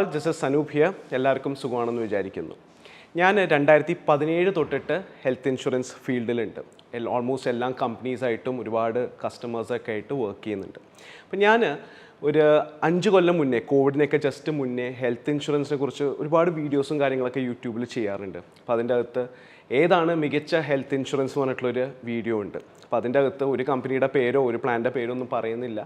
ആൾ ജസ് സനൂപ് ഹിയർ എല്ലാവർക്കും സുഖമാണെന്ന് വിചാരിക്കുന്നു. ഞാൻ രണ്ടായിരത്തി പതിനേഴ് തൊട്ടിട്ട് ഹെൽത്ത് ഇൻഷുറൻസ് ഫീൽഡിലുണ്ട്. ഓൾമോസ്റ്റ് എല്ലാ കമ്പനീസായിട്ടും ഒരുപാട് കസ്റ്റമേഴ്സൊക്കെ ആയിട്ട് വർക്ക് ചെയ്യുന്നുണ്ട്. അപ്പം ഞാൻ ഒരു അഞ്ച് കൊല്ലം മുന്നേ കോവിഡിനൊക്കെ ജസ്റ്റ് മുന്നേ ഹെൽത്ത് ഇൻഷുറൻസിനെ കുറിച്ച് ഒരുപാട് വീഡിയോസും കാര്യങ്ങളൊക്കെ യൂട്യൂബിൽ ചെയ്യാറുണ്ട്. അപ്പോൾ അതിന്റെ അകത്ത് ഏതാണ് മികച്ച ഹെൽത്ത് ഇൻഷുറൻസ് എന്ന് പറഞ്ഞിട്ടുള്ളൊരു വീഡിയോ ഉണ്ട്. അപ്പോൾ അതിന്റെ അകത്ത് ഒരു കമ്പനിയുടെ പേരോ ഒരു പ്ലാന്റെ പേരോ ഒന്നും പറയുന്നില്ല.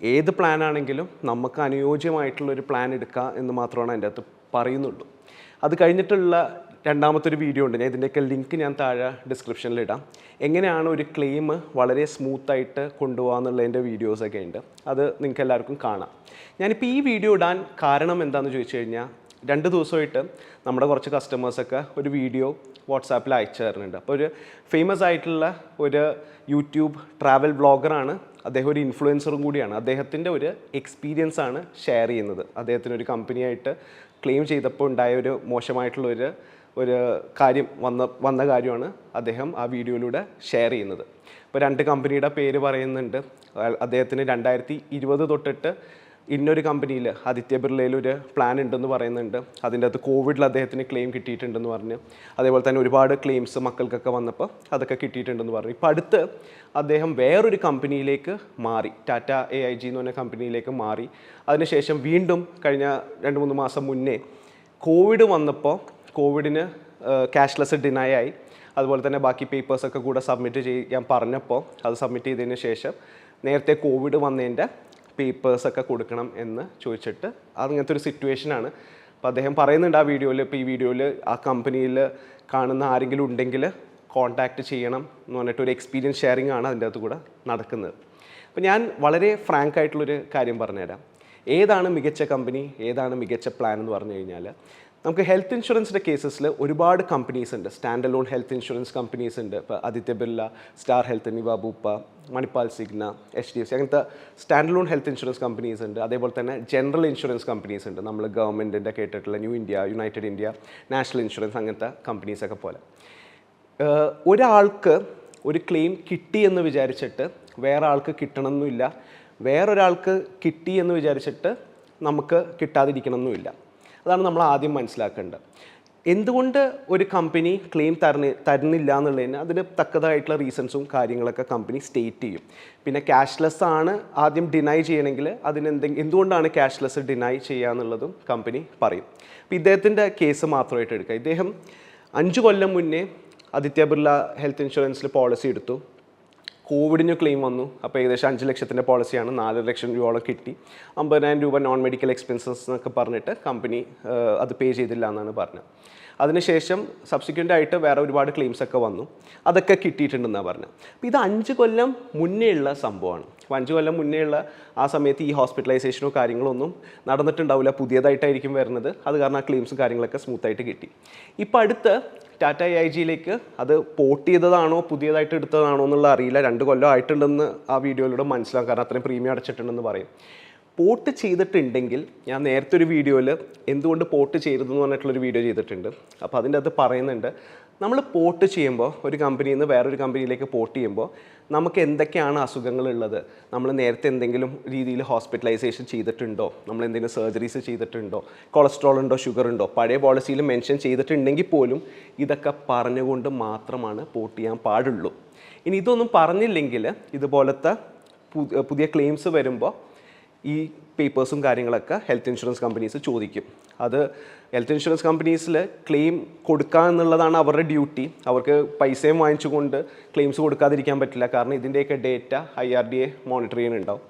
ഏത് പ്ലാനാണെങ്കിലും നമുക്ക് അനുയോജ്യമായിട്ടുള്ള ഒരു പ്ലാൻ എടുക്കുക എന്ന് മാത്രമാണ് അതിന്റെ അകത്ത് പറയുന്നുള്ളൂ. അത് കഴിഞ്ഞിട്ടുള്ള രണ്ടാമത്തെ ഒരു വീഡിയോ ഉണ്ട്. ഞാൻ ഇതിന്റെയൊക്കെ ലിങ്ക് ഞാൻ താഴെ ഡിസ്ക്രിപ്ഷനിൽ ഇടാം. എങ്ങനെയാണ് ഒരു ക്ലെയിം വളരെ സ്മൂത്തായിട്ട് കൊണ്ടുപോകാന്നുള്ളതിന്റെ വീഡിയോസൊക്കെ ഉണ്ട്. അത് നിങ്ങൾക്ക് എല്ലാവർക്കും കാണാം. ഞാനിപ്പോൾ ഈ വീഡിയോ ഇടാൻ കാരണം എന്താണെന്ന് ചോദിച്ചു കഴിഞ്ഞാൽ രണ്ട് ദിവസമായിട്ട് നമ്മുടെ കുറച്ച് കസ്റ്റമേഴ്സൊക്കെ ഒരു വീഡിയോ വാട്സാപ്പിൽ അയച്ചു തരുന്നുണ്ട്. അപ്പോൾ ഒരു ഫേമസ് ആയിട്ടുള്ള ഒരു യൂട്യൂബ് ട്രാവൽ ബ്ലോഗറാണ് അദ്ദേഹം ഒരു ഇൻഫ്ലുവൻസറും കൂടിയാണ്. അദ്ദേഹത്തിന്റെ ഒരു എക്സ്പീരിയൻസ് ആണ് ഷെയർ ചെയ്യുന്നത്. അദ്ദേഹത്തിന് ഒരു കമ്പനിയായിട്ട് ക്ലെയിം ചെയ്തപ്പോൾ ഉണ്ടായ ഒരു മോശമായിട്ടുള്ള ഒരു ഒരു കാര്യം വന്ന വന്ന കാര്യമാണ് അദ്ദേഹം ആ വീഡിയോയിലൂടെ ഷെയർ ചെയ്യുന്നത്. ഇപ്പോൾ രണ്ട് കമ്പനിയുടെ പേര് പറയുന്നുണ്ട്. അദ്ദേഹത്തിന് രണ്ടായിരത്തി ഇരുപത് തൊട്ടിട്ട് ഇന്നൊരു കമ്പനിയിൽ ആദിത്യ ബിർളയിൽ ഒരു പ്ലാൻ ഉണ്ടെന്ന് പറയുന്നുണ്ട്. അതിന്റെ അകത്ത് കോവിഡിൽ അദ്ദേഹത്തിന് ക്ലെയിം കിട്ടിയിട്ടുണ്ടെന്ന് പറഞ്ഞ്. അതേപോലെ തന്നെ ഒരുപാട് ക്ലെയിംസ് മക്കൾക്കൊക്കെ വന്നപ്പോൾ അതൊക്കെ കിട്ടിയിട്ടുണ്ടെന്ന് പറഞ്ഞു. ഇപ്പോൾ അടുത്ത് അദ്ദേഹം വേറൊരു കമ്പനിയിലേക്ക് മാറി. ടാറ്റ എ ഐ ജി എന്ന് പറഞ്ഞ കമ്പനിയിലേക്ക് മാറി. അതിനുശേഷം വീണ്ടും കഴിഞ്ഞ രണ്ട് മൂന്ന് മാസം മുന്നേ കോവിഡ് വന്നപ്പോൾ കോവിഡിന് ക്യാഷ്ലെസ് ഡിനൈ ആയി. അതുപോലെ തന്നെ ബാക്കി പേപ്പേഴ്സൊക്കെ കൂടെ സബ്മിറ്റ് ചെയ്യാൻ പറഞ്ഞപ്പോൾ അത് സബ്മിറ്റ് ചെയ്തതിന് ശേഷം നേരത്തെ കോവിഡ് വന്നതിന്റെ പേപ്പേഴ്സൊക്കെ കൊടുക്കണം എന്ന് ചോദിച്ചിട്ട് അങ്ങനത്തെ ഒരു സിറ്റുവേഷനാണ് അപ്പോൾ അദ്ദേഹം പറയുന്നുണ്ട് ആ വീഡിയോയിൽ ഇപ്പോൾ ഈ വീഡിയോയിൽ ആ കമ്പനിയിൽ കാണുന്ന ആരെങ്കിലും ഉണ്ടെങ്കിൽ കോൺടാക്റ്റ് ചെയ്യണം എന്ന് പറഞ്ഞിട്ട് ഒരു എക്സ്പീരിയൻസ് ഷെയറിംഗ് ആണ് അതിന്റെ അകത്ത് കൂടെ നടക്കുന്നത്. അപ്പോൾ ഞാൻ വളരെ ഫ്രാങ്ക് ആയിട്ടുള്ളൊരു കാര്യം പറഞ്ഞുതരാം. ഏതാണ് മികച്ച കമ്പനി ഏതാണ് മികച്ച പ്ലാൻ എന്ന് പറഞ്ഞു കഴിഞ്ഞാൽ നമുക്ക് ഹെൽത്ത് ഇൻഷുറൻസിന്റെ കേസസിൽ ഒരുപാട് കമ്പനീസ് ഉണ്ട്. Stand alone health insurance companies ഉണ്ട്. ഇപ്പോൾ Aditya Birla star health Niva Bupa Manipal Cigna H D F C അങ്ങനത്തെ stand alone health insurance companies ഉണ്ട്. അതേപോലെ തന്നെ ജനറൽ ഇൻഷുറൻസ് കമ്പനീസ് ഉണ്ട്. നമ്മൾ ഗവൺമെന്റിന്റെ കേട്ടിട്ടുള്ള new India united India national insurance അങ്ങനത്തെ കമ്പനീസൊക്കെ പോലെ. ഒരാൾക്ക് ഒരു ക്ലെയിം കിട്ടി എന്ന് വിചാരിച്ചിട്ട് വേറെ ആൾക്ക് കിട്ടണമെന്നില്ല വേറൊരാൾക്ക് കിട്ടി എന്ന് വിചാരിച്ചിട്ട് നമുക്ക് കിട്ടാതിരിക്കണമെന്നുമില്ല അതാണ് നമ്മൾ ആദ്യം മനസ്സിലാക്കേണ്ടത്. എന്തുകൊണ്ട് ഒരു കമ്പനി ക്ലെയിം തരണ തരുന്നില്ല എന്നുള്ളതിന് അതിന് തക്കതായിട്ടുള്ള റീസൺസും കാര്യങ്ങളൊക്കെ കമ്പനി സ്റ്റേറ്റ് ചെയ്യും. പിന്നെ ക്യാഷ്ലെസ് ആണ് ആദ്യം ഡിനൈ ചെയ്യണമെങ്കിൽ അതിന് എന്തെങ്കിലും എന്തുകൊണ്ടാണ് ക്യാഷ്ലെസ് ഡിനൈ ചെയ്യുക എന്നുള്ളതും കമ്പനി പറയും. അപ്പോൾ ഇദ്ദേഹത്തിന്റെ കേസ് മാത്രമായിട്ട് എടുക്കുക ഇദ്ദേഹം അഞ്ച് കൊല്ലം മുന്നേ ആദിത്യ ബിർള ഹെൽത്ത് ഇൻഷുറൻസിൽ പോളിസി എടുത്തു. കോവിഡിന് ക്ലെയിം വന്നു. അപ്പോൾ ഏകദേശം അഞ്ച് ലക്ഷത്തിന്റെ പോളിസിയാണ് നാല് ലക്ഷം രൂപയോളം കിട്ടി. അമ്പതിനായിരം രൂപ നോൺ മെഡിക്കൽ എക്സ്പെൻസസ് എന്നൊക്കെ പറഞ്ഞിട്ട് കമ്പനി അത് പേ ചെയ്തില്ല എന്നാണ് പറഞ്ഞത്. അതിനുശേഷം സബ്സിക്വന്റ് ആയിട്ട് വേറെ ഒരുപാട് ക്ലെയിംസ് ഒക്കെ വന്നു. അതൊക്കെ കിട്ടിയിട്ടുണ്ടെന്നാണ് പറഞ്ഞത്. അപ്പോൾ ഇത് അഞ്ച് കൊല്ലം മുന്നേ ഉള്ള സംഭവമാണ്. അപ്പോൾ അഞ്ച് കൊല്ലം മുന്നേ ഉള്ള ആ സമയത്ത് ഈ ഹോസ്പിറ്റലൈസേഷനോ കാര്യങ്ങളൊന്നും നടന്നിട്ടുണ്ടാവില്ല. പുതിയതായിട്ടായിരിക്കും വരുന്നത്. അത് കാരണം ആ ക്ലെയിംസും കാര്യങ്ങളൊക്കെ സ്മൂത്തായിട്ട് കിട്ടി. ഇപ്പോൾ അടുത്ത് ടാറ്റ എ ഐ ജിയിലേക്ക് അത് പോർട്ട് ചെയ്തതാണോ പുതിയതായിട്ട് എടുത്തതാണോ എന്നുള്ള അറിയില്ല. രണ്ട് കൊല്ലം ആയിട്ടുണ്ടെന്ന് ആ വീഡിയോയിലൂടെ മനസ്സിലാക്കാൻ കാരണം അത്രയും പ്രീമിയം അടച്ചിട്ടുണ്ടെന്ന് പറയും. പോർട്ട് ചെയ്തിട്ടുണ്ടെങ്കിൽ ഞാൻ നേരത്തെ ഒരു വീഡിയോയിൽ എന്തുകൊണ്ട് പോർട്ട് ചെയ്തതെന്ന് പറഞ്ഞിട്ടുള്ളൊരു വീഡിയോ ചെയ്തിട്ടുണ്ട്. അപ്പോൾ അതിന്റെ അത് പറയുന്നുണ്ട് നമ്മൾ പോർട്ട് ചെയ്യുമ്പോൾ ഒരു കമ്പനിയിൽ നിന്ന് വേറൊരു കമ്പനിയിലേക്ക് പോർട്ട് ചെയ്യുമ്പോൾ നമുക്ക് എന്തൊക്കെയാണ് അസുഖങ്ങളുള്ളത്? നമ്മൾ നേരത്തെ എന്തെങ്കിലും രീതിയിൽ ഹോസ്പിറ്റലൈസേഷൻ ചെയ്തിട്ടുണ്ടോ? നമ്മൾ എന്തെങ്കിലും സർജറീസ് ചെയ്തിട്ടുണ്ടോ? കൊളസ്ട്രോൾ ഉണ്ടോ? ഷുഗർ ഉണ്ടോ? പഴയ പോളിസിയിൽ മെൻഷൻ ചെയ്തിട്ടുണ്ടെങ്കിൽ പോലും ഇതൊക്കെ പറഞ്ഞുകൊണ്ട് മാത്രമാണ് പോർട്ട് ചെയ്യാൻ പാടുള്ളൂ. ഇനി ഇതൊന്നും പറഞ്ഞില്ലെങ്കിൽ ഇതുപോലത്തെ പുതിയ ക്ലെയിംസ് വരുമ്പോൾ ഈ പേപ്പേഴ്സും കാര്യങ്ങളൊക്കെ ഹെൽത്ത് ഇൻഷുറൻസ് കമ്പനീസ് ചോദിക്കും. അത് ഹെൽത്ത് ഇൻഷുറൻസ് കമ്പനീസിൽ ക്ലെയിം കൊടുക്കുക എന്നുള്ളതാണ് അവരുടെ ഡ്യൂട്ടി അവർക്ക് പൈസയും വാങ്ങിച്ചുകൊണ്ട് ക്ലെയിംസ് കൊടുക്കാതിരിക്കാൻ പറ്റില്ല. കാരണം ഇതിന്റെയൊക്കെ data I R D A monitor ചെയ്യുന്നുണ്ടാവും.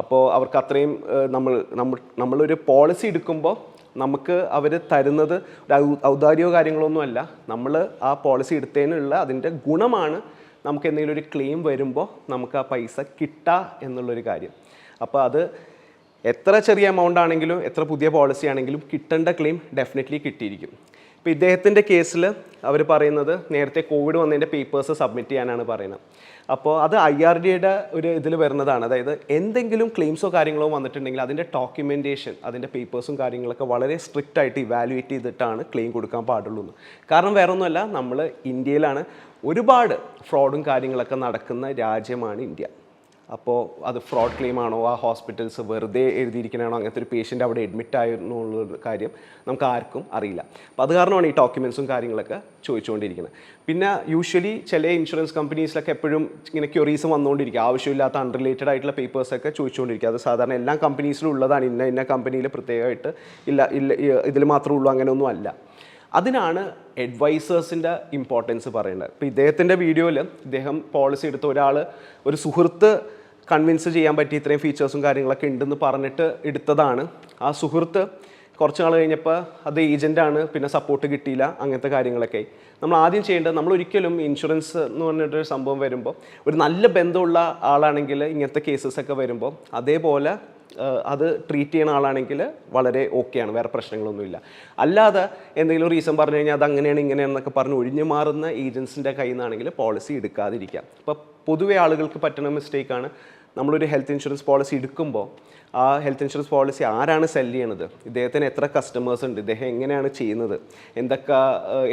അപ്പോൾ അവർക്ക് അത്രയും നമ്മൾ നമ്മൾ നമ്മളൊരു പോളിസി എടുക്കുമ്പോൾ നമുക്ക് അവർ തരുന്നത് ഒരു ഔദാര്യമോ കാര്യങ്ങളൊന്നും അല്ല. നമ്മൾ ആ പോളിസി എടുത്തതിനുള്ള അതിന്റെ ഗുണമാണ് നമുക്ക് എന്തെങ്കിലും ഒരു ക്ലെയിം വരുമ്പോൾ നമുക്ക് ആ പൈസ കിട്ടുക എന്നുള്ളൊരു കാര്യം. അപ്പോൾ അത് എത്ര ചെറിയ എമൗണ്ട് ആണെങ്കിലും എത്ര പുതിയ പോളിസി ആണെങ്കിലും കിട്ടേണ്ട ക്ലെയിം ഡെഫിനറ്റ്ലി കിട്ടിയിരിക്കും. ഇപ്പോൾ ഇദ്ദേഹത്തിന്റെ കേസിൽ അവർ പറയുന്നത് നേരത്തെ കോവിഡ് വന്നതിന്റെ പേപ്പേഴ്സ് സബ്മിറ്റ് ചെയ്യാനാണ് പറയുന്നത്. അപ്പോൾ അത് ഐ ആർ ഡിയുടെ ഒരു ഇതിൽ വരുന്നതാണ്. അതായത് എന്തെങ്കിലും ക്ലെയിംസോ കാര്യങ്ങളോ വന്നിട്ടുണ്ടെങ്കിൽ അതിന്റെ ഡോക്യുമെന്റേഷൻ അതിന്റെ പേപ്പേഴ്സും കാര്യങ്ങളൊക്കെ വളരെ സ്ട്രിക്റ്റ് ആയിട്ട് ഇവാലുവേറ്റ് ചെയ്തിട്ടാണ് ക്ലെയിം കൊടുക്കാൻ പാടുള്ളൂ. എന്ന് കാരണം വേറെ ഒന്നുമല്ല നമ്മൾ ഇന്ത്യയിലാണ് ഒരുപാട് ഫ്രോഡും കാര്യങ്ങളൊക്കെ നടക്കുന്ന രാജ്യമാണ് ഇന്ത്യ. അപ്പോൾ അത് ഫ്രോഡ് ക്ലെയിം ആണോ? ആ ഹോസ്പിറ്റൽസ് വെറുതെ എഴുതിയിരിക്കണാണോ അങ്ങനത്തെ ഒരു പേഷ്യന്റ് അവിടെ അഡ്മിറ്റ് ആയിരുന്നു എന്നുള്ള കാര്യം നമുക്ക് ആർക്കും അറിയില്ല. അപ്പോൾ അത് കാരണമാണ് ഈ ഡോക്യുമെൻസും കാര്യങ്ങളൊക്കെ ചോദിച്ചുകൊണ്ടിരിക്കുന്നത്. പിന്നെ യൂഷ്വലി ചില ഇൻഷുറൻസ് കമ്പനീസിലൊക്കെ എപ്പോഴും ഇങ്ങനെ ക്യൂറീസ് വന്നുകൊണ്ടിരിക്കുക ആവശ്യമില്ലാത്ത അൺറിലേറ്റഡ് ആയിട്ടുള്ള പേപ്പേഴ്സൊക്കെ ചോദിച്ചുകൊണ്ടിരിക്കുക അത് സാധാരണ എല്ലാ കമ്പനീസിലും ഉള്ളതാണ്. ഇന്ന ഇന്ന കമ്പനിയിൽ പ്രത്യേകമായിട്ട് ഇല്ല ഇല്ല ഇതിൽ മാത്രമേ ഉള്ളൂ അങ്ങനെയൊന്നും അല്ല. അതിനാണ് അഡ്വൈസേഴ്സിന്റെ ഇമ്പോർട്ടൻസ് പറയുന്നത് ഇപ്പോൾ ഇദ്ദേഹത്തിന്റെ വീഡിയോയിൽ ഇദ്ദേഹം പോളിസി എടുത്ത ഒരാൾ ഒരു സുഹൃത്ത് കൺവിൻസ് ചെയ്യാൻ പറ്റി ഇത്രയും ഫീച്ചേഴ്സും കാര്യങ്ങളൊക്കെ ഉണ്ടെന്ന് പറഞ്ഞിട്ട് എടുത്തതാണ്. ആ സുഹൃത്ത് കുറച്ച് നാൾ കഴിഞ്ഞപ്പോൾ അത് ഏജന്റാണ് പിന്നെ സപ്പോർട്ട് കിട്ടിയില്ല അങ്ങനത്തെ കാര്യങ്ങളൊക്കെ നമ്മൾ ആദ്യം ചെയ്യേണ്ടത് നമ്മൾ ഒരിക്കലും ഇൻഷുറൻസ് എന്ന് പറഞ്ഞിട്ടൊരു സംഭവം വരുമ്പോൾ ഒരു നല്ല ബന്ധമുള്ള ആളാണെങ്കിൽ ഇങ്ങനത്തെ കേസസ് ഒക്കെ വരുമ്പോൾ അതേപോലെ അത് ട്രീറ്റ് ചെയ്യുന്ന ആളാണെങ്കിൽ വളരെ ഓക്കെയാണ് വേറെ പ്രശ്നങ്ങളൊന്നുമില്ല. അല്ലാതെ എന്തെങ്കിലും റീസൺ പറഞ്ഞു കഴിഞ്ഞാൽ അത് അങ്ങനെയാണ് ഇങ്ങനെയാണെന്നൊക്കെ പറഞ്ഞ് ഒഴിഞ്ഞു മാറുന്ന ഏജൻസിന്റെ കയ്യിൽ നിന്നാണെങ്കിൽ പോളിസി എടുക്കാതിരിക്കാം അപ്പോൾ പൊതുവേ ആളുകൾക്ക് പറ്റുന്ന മിസ്റ്റേക്കാണ് നമ്മളൊരു ഹെൽത്ത് ഇൻഷുറൻസ് പോളിസി എടുക്കുമ്പോൾ ആ ഹെൽത്ത് ഇൻഷുറൻസ് പോളിസി ആരാണ് സെൽ ചെയ്യണത്? ഇദ്ദേഹത്തിന് എത്ര കസ്റ്റമേഴ്സ് ഉണ്ട്? ഇദ്ദേഹം എങ്ങനെയാണ് ചെയ്യുന്നത്? എന്തൊക്കെ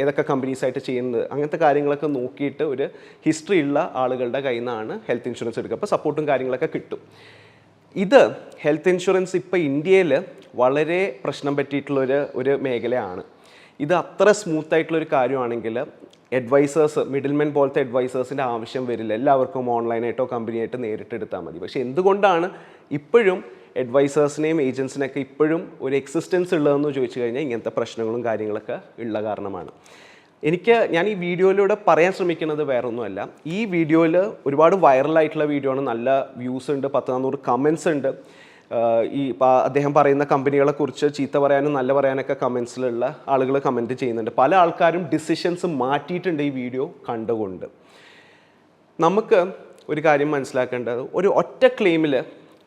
ഏതൊക്കെ കമ്പനീസായിട്ട് ചെയ്യുന്നത്? അങ്ങനത്തെ കാര്യങ്ങളൊക്കെ നോക്കിയിട്ട് ഒരു ഹിസ്റ്ററി ഉള്ള ആളുകളുടെ കയ്യിൽ നിന്നാണ് ഹെൽത്ത് ഇൻഷുറൻസ് എടുക്കുക. അപ്പോൾ സപ്പോർട്ടും കാര്യങ്ങളൊക്കെ കിട്ടും. ഇത് ഹെൽത്ത് ഇൻഷുറൻസ് ഇപ്പോൾ ഇന്ത്യയിൽ വളരെ പ്രശ്നം പറ്റിയിട്ടുള്ളൊരു ഒരു മേഖലയാണ്. ഇത് അത്ര സ്മൂത്തായിട്ടുള്ളൊരു കാര്യമാണെങ്കിൽ അഡ്വൈസേഴ്സ് മിഡിൽമെൻ പോലത്തെ അഡ്വൈസേഴ്സിന്റെ ആവശ്യം വരില്ല. എല്ലാവർക്കും ഓൺലൈനായിട്ടോ കമ്പനിയായിട്ടോ നേരിട്ട് എടുത്താൽ മതി. പക്ഷേ എന്തുകൊണ്ടാണ് ഇപ്പോഴും അഡ്വൈസേഴ്സിനെയും ഏജൻസിനെയൊക്കെ ഇപ്പോഴും ഒരു എക്സിസ്റ്റൻസ് ഉള്ളതെന്ന് ചോദിച്ചു കഴിഞ്ഞാൽ ഇങ്ങനത്തെ പ്രശ്നങ്ങളും കാര്യങ്ങളൊക്കെ ഉള്ള കാരണമാണ്. എനിക്ക് ഞാൻ ഈ വീഡിയോയിലൂടെ പറയാൻ ശ്രമിക്കുന്നത് വേറൊന്നുമല്ല. ഈ വീഡിയോയിൽ ഒരുപാട് വൈറലായിട്ടുള്ള വീഡിയോ ആണ്. നല്ല വ്യൂസ് ഉണ്ട് പത്ത് നാനൂറ് കമൻസ് ഉണ്ട് ഈ അദ്ദേഹം പറയുന്ന കമ്പനികളെ കുറിച്ച് ചീത്ത പറയാനും നല്ല പറയാനൊക്കെ കമൻസിലുള്ള ആളുകൾ കമന്റ് ചെയ്യുന്നുണ്ട്. പല ആൾക്കാരും ഡിസിഷൻസ് മാറ്റിയിട്ടുണ്ട് ഈ വീഡിയോ കണ്ടുകൊണ്ട്. നമുക്ക് ഒരു കാര്യം മനസ്സിലാക്കേണ്ടത് ഒരു ഒറ്റ ക്ലെയിമിൽ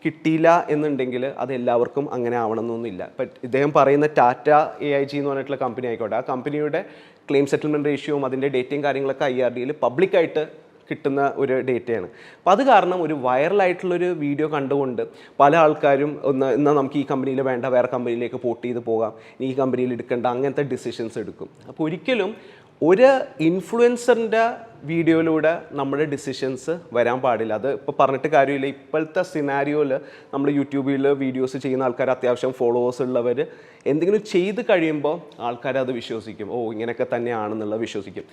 കിട്ടിയില്ല എന്നുണ്ടെങ്കിൽ അത് എല്ലാവർക്കും അങ്ങനെ ആവണമെന്നൊന്നുമില്ല ഇപ്പം ഇദ്ദേഹം പറയുന്ന ടാറ്റ എ ഐ ജി എന്ന് പറഞ്ഞിട്ടുള്ള കമ്പനി ആയിക്കോട്ടെ. ആ കമ്പനിയുടെ ക്ലെയിം സെറ്റിൽമെന്റ് റേഷ്യോയും അതിന്റെ ഡേറ്റയും കാര്യങ്ങളൊക്കെ ഐ ആർ ഡിയിൽ പബ്ലിക്കായിട്ട് കിട്ടുന്ന ഒരു ഡേറ്റയാണ് അപ്പം അത് കാരണം ഒരു വൈറലായിട്ടുള്ളൊരു വീഡിയോ കണ്ടുകൊണ്ട് പല ആൾക്കാരും ഒന്ന് എന്നാൽ നമുക്ക് ഈ കമ്പനിയിൽ വേണ്ട വേറെ കമ്പനിയിലേക്ക് പോട്ട് ചെയ്ത് പോകാം. ഈ കമ്പനിയിൽ എടുക്കേണ്ട അങ്ങനത്തെ ഡിസിഷൻസ് എടുക്കും. അപ്പോൾ ഒരിക്കലും ഒരു ഇൻഫ്ലുവൻസറിന്റെ വീഡിയോയിലൂടെ നമ്മുടെ ഡിസിഷൻസ് വരാൻ പാടില്ല. അത് ഇപ്പോൾ പറഞ്ഞിട്ട് കാര്യമില്ല. ഇപ്പോഴത്തെ സിനാരിയോയിൽ നമ്മൾ യൂട്യൂബിൽ വീഡിയോസ് ചെയ്യുന്ന ആൾക്കാർ അത്യാവശ്യം ഫോളോവേഴ്സ് ഉള്ളവർ എന്തെങ്കിലും ചെയ്ത് കഴിയുമ്പോൾ ആൾക്കാർ അത് വിശ്വസിക്കും. ഓ ഇങ്ങനെയൊക്കെ തന്നെയാണെന്നുള്ളത് വിശ്വസിക്കും.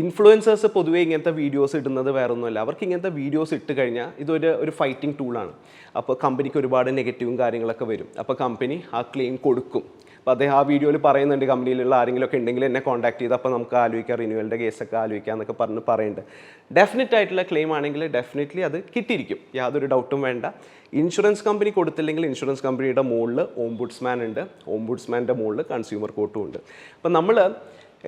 ഇൻഫ്ലുവൻസേഴ്സ് പൊതുവേ ഇങ്ങനത്തെ വീഡിയോസ് ഇടുന്നത് വേറെ ഒന്നുമല്ല അവർക്ക് ഇങ്ങനത്തെ വീഡിയോസ് ഇട്ട് കഴിഞ്ഞാൽ ഇതൊരു ഒരു ഫൈറ്റിംഗ് ടൂളാണ് അപ്പോൾ കമ്പനിക്ക് ഒരുപാട് നെഗറ്റീവും കാര്യങ്ങളൊക്കെ വരും. അപ്പോൾ കമ്പനി ആ ക്ലെയിം കൊടുക്കും. അപ്പോൾ അദ്ദേഹം ആ വീഡിയോയിൽ പറയുന്നുണ്ട് കമ്പനിയിലുള്ള ആരെങ്കിലും ഒക്കെ ഉണ്ടെങ്കിൽ എന്നെ കോൺടാക്ട് ചെയ്ത് അപ്പോൾ നമുക്ക് ആലോചിക്കാം റിന്യൂവലിന്റെ കേസൊക്കെ ആലോചിക്കാം എന്നൊക്കെ പറഞ്ഞ് പറയുന്നുണ്ട്. ഡെഫിനറ്റ് ആയിട്ടുള്ള ക്ലെയിം ആണെങ്കിൽ ഡെഫിനറ്റ്ലി അത് കിട്ടിയിരിക്കും. യാതൊരു ഡൗട്ടും വേണ്ട. ഇൻഷുറൻസ് കമ്പനി കൊടുത്തില്ലെങ്കിൽ ഇൻഷുറൻസ് കമ്പനിയുടെ മുകളിൽ ഓംബുഡ്സ്മാൻ ഉണ്ട്. ഓംബുഡ്സ്മാന്റെ മുകളിൽ കൺസ്യൂമർ കോർട്ടും ഉണ്ട്. അപ്പോൾ നമ്മൾ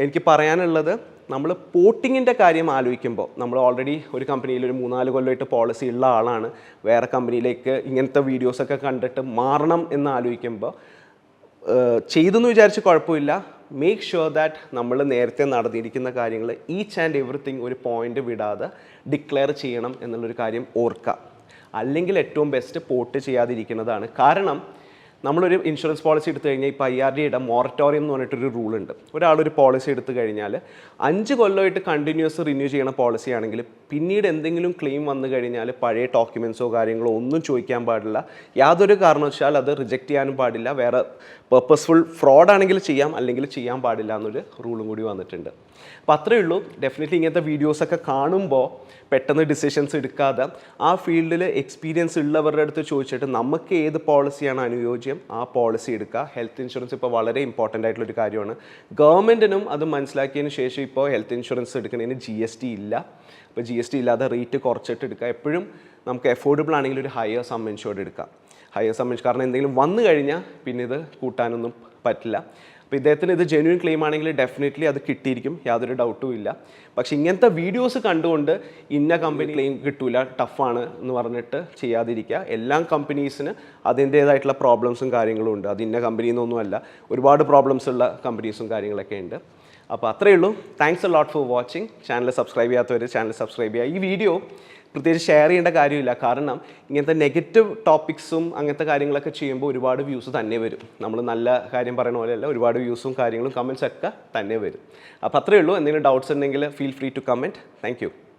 എനിക്ക് പറയാനുള്ളത് നമ്മൾ പോട്ടിങ്ങിന്റെ കാര്യം ആലോചിക്കുമ്പോൾ നമ്മൾ ഓൾറെഡി ഒരു കമ്പനിയിൽ ഒരു മൂന്നാൽ കൊല്ലമായിട്ട് പോളിസി ഉള്ള ആളാണ്. വേറെ കമ്പനിയിലേക്ക് ഇങ്ങനത്തെ വീഡിയോസൊക്കെ കണ്ടിട്ട് മാറണം എന്ന് ആലോചിക്കുമ്പോൾ ചെയ്തെന്ന് വിചാരിച്ച് കുഴപ്പമില്ല. മേക്ക് ഷുവർ ദാറ്റ് നമ്മൾ നേരത്തെ നടന്നിരിക്കുന്ന കാര്യങ്ങൾ ഈച്ച് ആൻഡ് എവറിത്തിങ് ഒരു പോയിന്റ് വിടാതെ ഡിക്ലെയർ ചെയ്യണം എന്നുള്ളൊരു കാര്യം ഓർക്കുക. അല്ലെങ്കിൽ ഏറ്റവും ബെസ്റ്റ് പോട്ട് ചെയ്യാതിരിക്കുന്നതാണ്. കാരണം നമ്മളൊരു ഇൻഷുറൻസ് പോളിസി എടുത്തു കഴിഞ്ഞാൽ ഇപ്പോൾ ഐ ആർ ഡിയുടെ മൊറട്ടോറിയം എന്ന് പറഞ്ഞിട്ടൊരു റൂൾ ഉണ്ട്. ഒരാളൊരു പോളിസി എടുത്തു കഴിഞ്ഞാൽ അഞ്ച് കൊല്ലമായിട്ട് കണ്ടിന്യൂസ് റിന്യൂ ചെയ്യണ പോളിസി ആണെങ്കിൽ പിന്നീട് എന്തെങ്കിലും ക്ലെയിം വന്നു കഴിഞ്ഞാൽ പഴയ ഡോക്യുമെൻസോ കാര്യങ്ങളോ ഒന്നും ചോദിക്കാൻ പാടില്ല. യാതൊരു കാരണവശാൽ അത് റിജക്റ്റ് ചെയ്യാനും പാടില്ല. വേറെ പേർപ്പസ്ഫുൾ ഫ്രോഡ് ആണെങ്കിൽ ചെയ്യാം അല്ലെങ്കിൽ ചെയ്യാൻ പാടില്ല എന്നൊരു റൂളും കൂടി വന്നിട്ടുണ്ട്. അപ്പോൾ അത്രയേ ഉള്ളൂ. ഡെഫിനറ്റ്ലി ഇങ്ങനത്തെ വീഡിയോസൊക്കെ കാണുമ്പോൾ പെട്ടെന്ന് ഡിസിഷൻസ് എടുക്കാതെ ആ ഫീൽഡിൽ എക്സ്പീരിയൻസ് ഉള്ളവരുടെ അടുത്ത് ചോദിച്ചിട്ട് നമുക്ക് ഏത് പോളിസിയാണ് അനുയോജ്യം? ആ പോളിസി എടുക്കുക. ഹെൽത്ത് ഇൻഷുറൻസ് ഇപ്പോൾ വളരെ ഇമ്പോർട്ടന്റ് ആയിട്ടുള്ളൊരു കാര്യമാണ്. ഗവൺമെന്റിനും അത് മനസ്സിലാക്കിയതിന് ശേഷം ഇപ്പോൾ ഹെൽത്ത് ഇൻഷുറൻസ് എടുക്കുന്നതിന് ജി എസ് ടി ഇല്ല. അപ്പോൾ ജി എസ് ടി ഇല്ലാതെ റേറ്റ് കുറച്ചിട്ട് എടുക്കുക. എപ്പോഴും നമുക്ക് എഫോർഡബിൾ ആണെങ്കിൽ ഒരു ഹയർ സം ഇൻഷുർഡ് എടുക്കാം. ഹയർ സം കാരണം എന്തെങ്കിലും വന്നു കഴിഞ്ഞാൽ പിന്നെ ഇത് കൂട്ടാനൊന്നും പറ്റില്ല. അപ്പോൾ ഇദ്ദേഹത്തിന് ഇത് ജെന്യൂൻ ക്ലെയിം ആണെങ്കിൽ ഡെഫിനറ്റ്ലി അത് കിട്ടിയിരിക്കും. യാതൊരു ഡൗട്ടും ഇല്ല. പക്ഷെ ഇങ്ങനത്തെ വീഡിയോസ് കണ്ടുകൊണ്ട് ഇന്ന കമ്പനി ക്ലെയിം കിട്ടൂല ടഫാണ് എന്ന് പറഞ്ഞിട്ട് ചെയ്യാതിരിക്കുക. എല്ലാ കമ്പനീസിന് അതിന്റേതായിട്ടുള്ള പ്രോബ്ലംസും കാര്യങ്ങളും ഉണ്ട്. അത് ഇന്ന കമ്പനിന്നൊന്നുമല്ല നിന്നൊന്നുമല്ല ഒരുപാട് പ്രോബ്ലംസ് ഉള്ള കമ്പനീസും കാര്യങ്ങളൊക്കെ ഉണ്ട്. അപ്പോൾ അത്രയേ ഉള്ളൂ. Thanks a lot for watching channel subscribe ചെയ്യാത്തവർ ചാനൽ സബ്സ്ക്രൈബ് ചെയ്യുക. ഈ വീഡിയോ പ്രത്യേകിച്ച് ഷെയർ ചെയ്യേണ്ട കാര്യമില്ല. കാരണം ഇങ്ങനത്തെ നെഗറ്റീവ് ടോപ്പിക്സും അങ്ങനത്തെ കാര്യങ്ങളൊക്കെ ചെയ്യുമ്പോൾ ഒരുപാട് വ്യൂസ് തന്നെ വരും. നമ്മൾ നല്ല കാര്യം പറയുന്ന പോലെയല്ല ഒരുപാട് വ്യൂസും കാര്യങ്ങളും കമൻസ് ഒക്കെ തന്നെ വരും. അപ്പോൾ അത്രയേ ഉള്ളൂ. എന്തെങ്കിലും ഡൗട്ട്സ് ഉണ്ടെങ്കിൽ feel free to comment thank